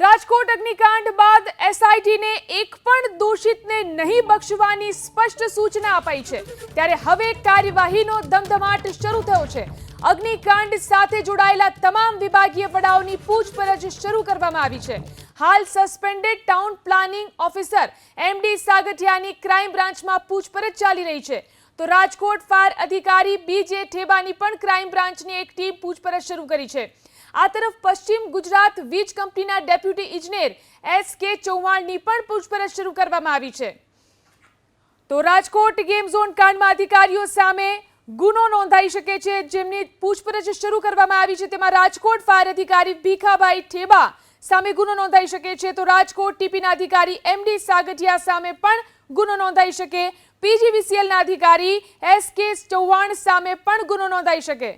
રાજકોટ અગ્નિકાંડ બાદ એસઆઈટીને એક પણ દોષિતને નહીં બક્ષવાની સ્પષ્ટ સૂચના અપાઈ છે. ત્યારે હવે કાર્યવાહીનો ધમધમાટ શરૂ થયો છે. અગ્નિકાંડ સાથે જોડાયેલા તમામ વિભાગીય વડાઓની પૂછપરછ શરૂ કરવામાં આવી છે. હાલ suspended town planning officer MD સાગઠિયાની crime બ્રાન્ચમાં પૂછપરછ ચાલી રહી છે. તો રાજકોટ ફાયર અધિકારી બીજે ઠેબાની પણ ક્રાઇમ બ્રાન્ચની એક ટીમ પૂછપરછ શરૂ કરી છે. આ તરફ પશ્ચિમ ગુજરાત વીજ કંપનીના ડેપ્યુટી ઇજનેર એસ કે ચૌહાણની પણ પૂછપરછ શરૂ કરવામાં આવી છે. તો રાજકોટ ગેમ ઝોન કાંડમાં અધિકારીઓ સામે ગુનો નોંધાઈ શકે છે. જેમની પૂછપરછ શરૂ કરવામાં આવી છે તેમાં રાજકોટ ફાયર અધિકારી ભીખાભાઈ ઠેબા સામે ગુનો નોંધાઈ શકે છે. તો રાજકોટ ટીપીના અધિકારી એમડી સાગઠિયા સામે પણ ગુનો નોંધાઈ શકે. પીજીવીસીએલના અધિકારી એસ કે ચૌહાણ સામે પણ ગુનો નોંધાઈ શકે.